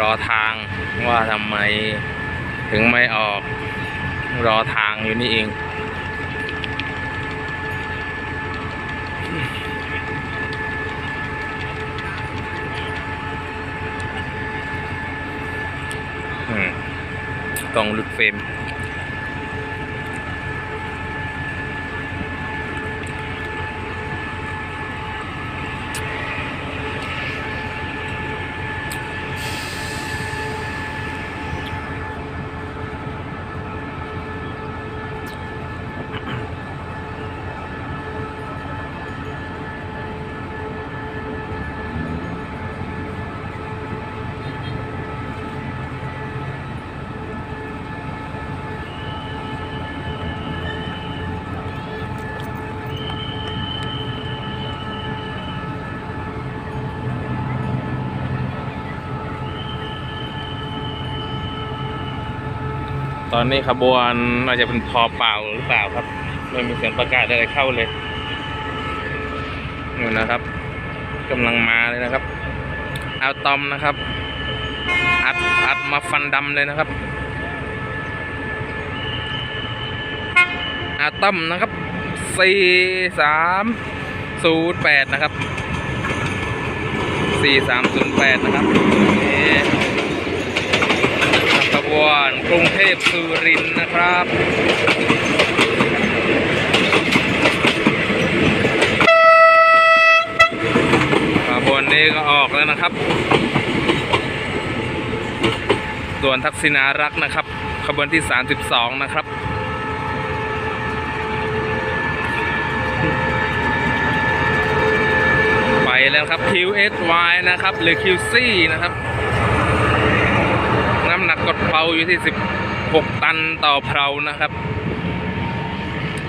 รอทางว่าทำไมถึงไม่ออกรอทางอยู่นี่เองอืมต้องลุกเฟรม ตอนนี้ขบวนน่าจะเป็นพอเปล่าหรือเปล่าครับ ไม่มีเสียงประกาศอะไรเข้าเลยนู่นนะครับกำลังมาเลยนะครับเอาตอมนะครับ อัดอัดมาฟันดำเลยนะครับอาตอมนะครับสี่สามศูนย์แปดนะครับสี่สามศูนย์แปดนะครับ นี่ขบวนกรุงเทพสุรินทร์นะครับขบวนนี้ก็ออกแล้วนะครับส่วนทักษิณารักนะครับขบวนที่ 32 นะครับไปแล้วครับ QSY นะครับ หรือ QC นะครับำหนักกดเพลาอยู่ที่ 16 ตันต่อเพลานะครับ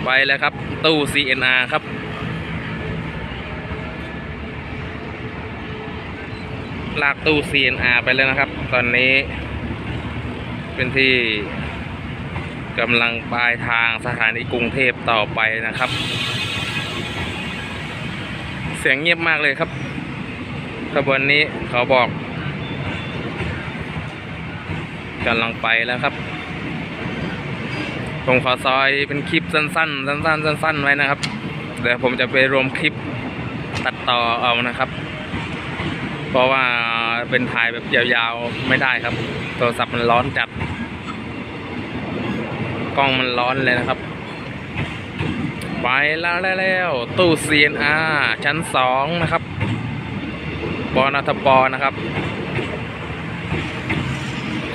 ไปแล้วครับ ตู้ CNR ครับลากตู้ CNR ไปแล้วนะครับ ตอนนี้ เป็นที่กำลังปลายทางสถานีกรุงเทพต่อไปนะครับ เสียงเงียบมากเลยครับขบวนนี้เขาบอก กำลังไปแล้วครับ ผมขอซอยเป็นคลิปสั้นๆ สั้นๆ สั้นๆ ไว้นะครับ เดี๋ยวผมจะไปรวมคลิปตัดต่อเอานะครับ เพราะว่าเป็นถ่ายแบบยาวๆ ไม่ได้ครับ โทรศัพท์มันร้อนจัด กล้องมันร้อนเลยนะครับ ไปแล้วแล้วตู้ CNR ชั้นสองนะครับบอนทปอนะครับ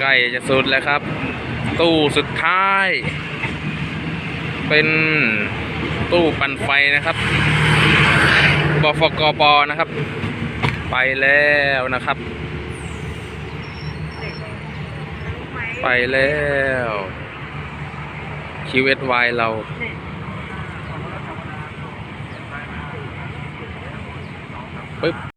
ใกล้จะสุดแล้วครับ ตู้สุดท้าย เป็นตู้ปั่นไฟนะครับบฟกปนะครับ ไปแล้วนะครับ ไปแล้วคิวเอสวเราปึ๊บ